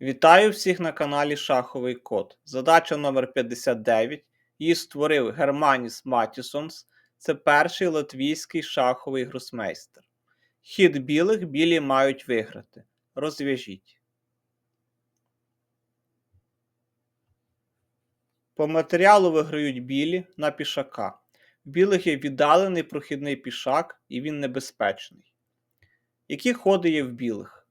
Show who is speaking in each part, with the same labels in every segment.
Speaker 1: Вітаю всіх на каналі Шаховий Код. Задача номер 59. Її створив Германіс Матісонс. Це перший латвійський шаховий гросмейстер. Хід білих білі мають виграти. Розв'яжіть. По матеріалу виграють білі на пішака. В білих є віддалений прохідний пішак, і він небезпечний. Які ходи є в білих?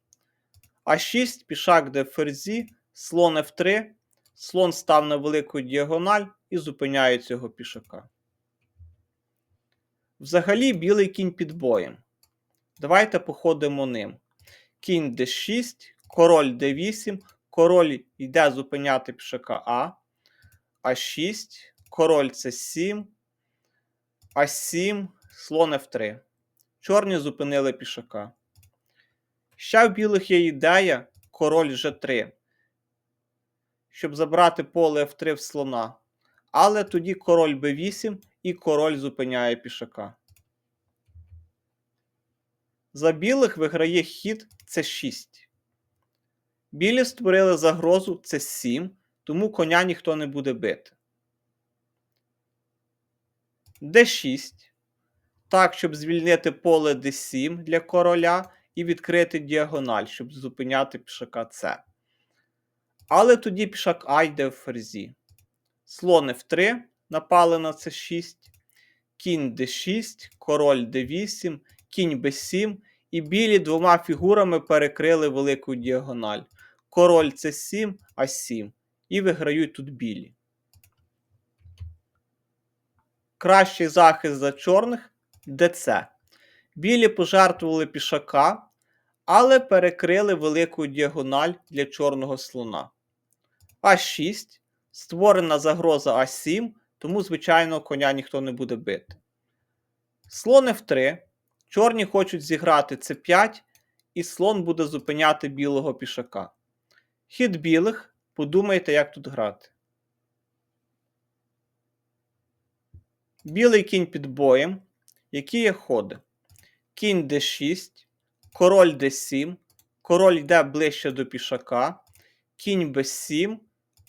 Speaker 1: А6, пішак де ферзі, слон F3, слон став на велику діагональ і зупиняє цього пішака. Взагалі білий кінь під боєм. Давайте походимо ним. Кінь d6, король d8, король йде зупиняти пішака А, А6, король c7, А7, слон F3. Чорні зупинили пішака. Ще в білих є ідея король G3, щоб забрати поле F3 в слона. Але тоді король b8 і король зупиняє пішака. За білих виграє хід c6. Білі створили загрозу c7, тому коня ніхто не буде бити. d6. Так, щоб звільнити поле d7 для короля і відкрити діагональ, щоб зупиняти пішака С. Але тоді пішак А йде в ферзі. Слон F3 напали на С6, кінь d6, король d8, кінь b7, і білі двома фігурами перекрили велику діагональ. Король С7, А7. І виграють тут білі. Кращий захист за чорних ДЦ. Білі пожертвували пішака, але перекрили велику діагональ для чорного слона. А6. Створена загроза А7, тому, звичайно, коня ніхто не буде бити. Слон F3. Чорні хочуть зіграти С5, і слон буде зупиняти білого пішака. Хід білих. Подумайте, як тут грати. Білий кінь під боєм. Які є ходи? Кінь d6, король d7, король йде ближче до пішака, кінь b7,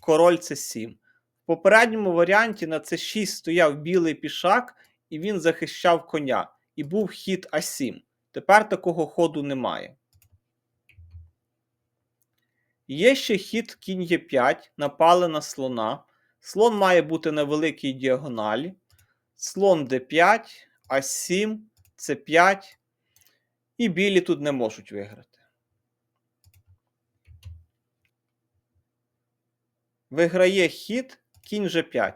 Speaker 1: король c7. В попередньому варіанті на c6 стояв білий пішак, і він захищав коня. І був хід А7. Тепер такого ходу немає. Є ще хід кінь Е5, напали на слона. Слон має бути на великій діагоналі. Слон d5, А7, С5. І білі тут не можуть виграти. Виграє хід кінь G5.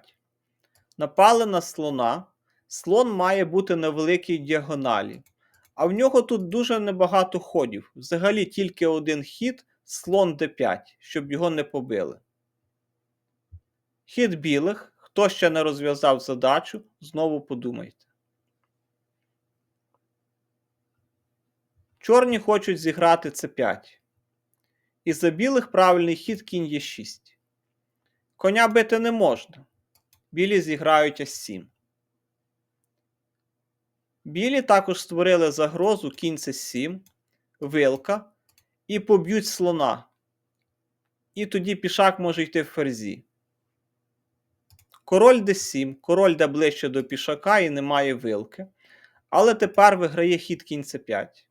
Speaker 1: Напали на слона. Слон має бути на великій діагоналі. А в нього тут дуже небагато ходів. Взагалі тільки один хід слон d5, щоб його не побили. Хід білих. Хто ще не розв'язав задачу, знову подумайте. Чорні хочуть зіграти С5. І за білих правильний хід кінь Е6. Коня бити не можна. Білі зіграють С7. Білі також створили загрозу кінь С7, вилка і поб'ють слона. І тоді пішак може йти в ферзі. Король d7, король йде ближче до пішака і немає вилки. Але тепер виграє хід кінь С5.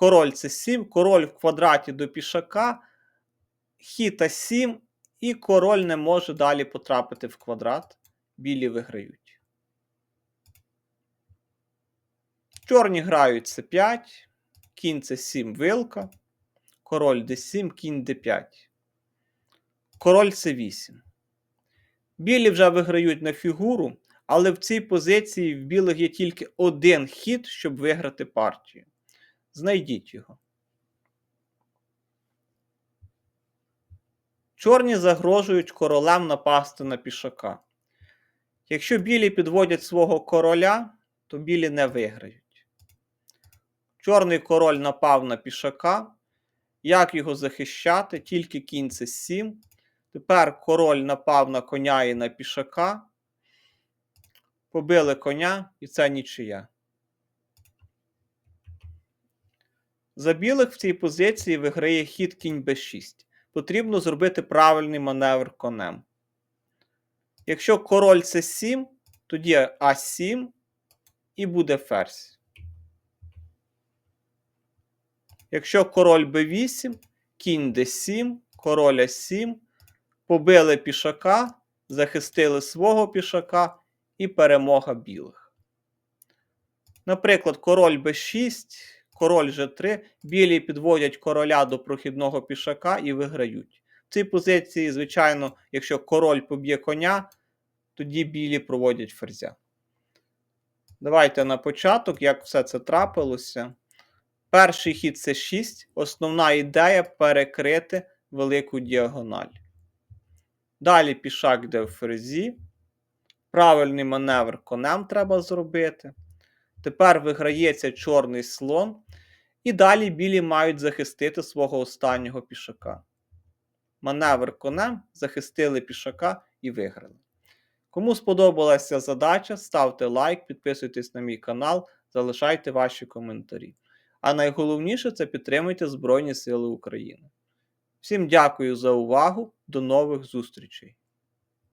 Speaker 1: Король С7, король в квадраті до пішака, хід А7, і король не може далі потрапити в квадрат. Білі виграють. Чорні грають С5, кінь С7 вилка, король d7, кінь d5. Король С8. Білі вже виграють на фігуру, але в цій позиції в білих є тільки один хід, щоб виграти партію. Знайдіть його. Чорні загрожують королем напасти на пішака. Якщо білі підводять свого короля, то білі не виграють. Чорний король напав на пішака. Як його захищати? Тільки кінь це 7. Тепер король напав на коня і на пішака. Побили коня, і це нічия. За білих в цій позиції виграє хід кінь b6. потрібно зробити правильний маневр конем. Якщо король це 7, тоді А7 і буде ферзь. Якщо король Б8, кінь Д7, король А7, побили пішака, захистили свого пішака і перемога білих. Наприклад, король Б6, король Ж3, білі підводять короля до прохідного пішака і виграють. В цій позиції, звичайно, якщо король поб'є коня, тоді білі проводять ферзя. Давайте на початок, як все це трапилося. Перший хід це 6. Основна ідея перекрити велику діагональ. Далі пішак йде в ферзі. Правильний маневр конем треба зробити. Тепер виграється чорний слон. І далі білі мають захистити свого останнього пішака. Маневр конем захистили пішака і виграли. Кому сподобалася задача, ставте лайк, підписуйтесь на мій канал, залишайте ваші коментарі. А найголовніше це підтримуйте Збройні Сили України. Всім дякую за увагу, до нових зустрічей!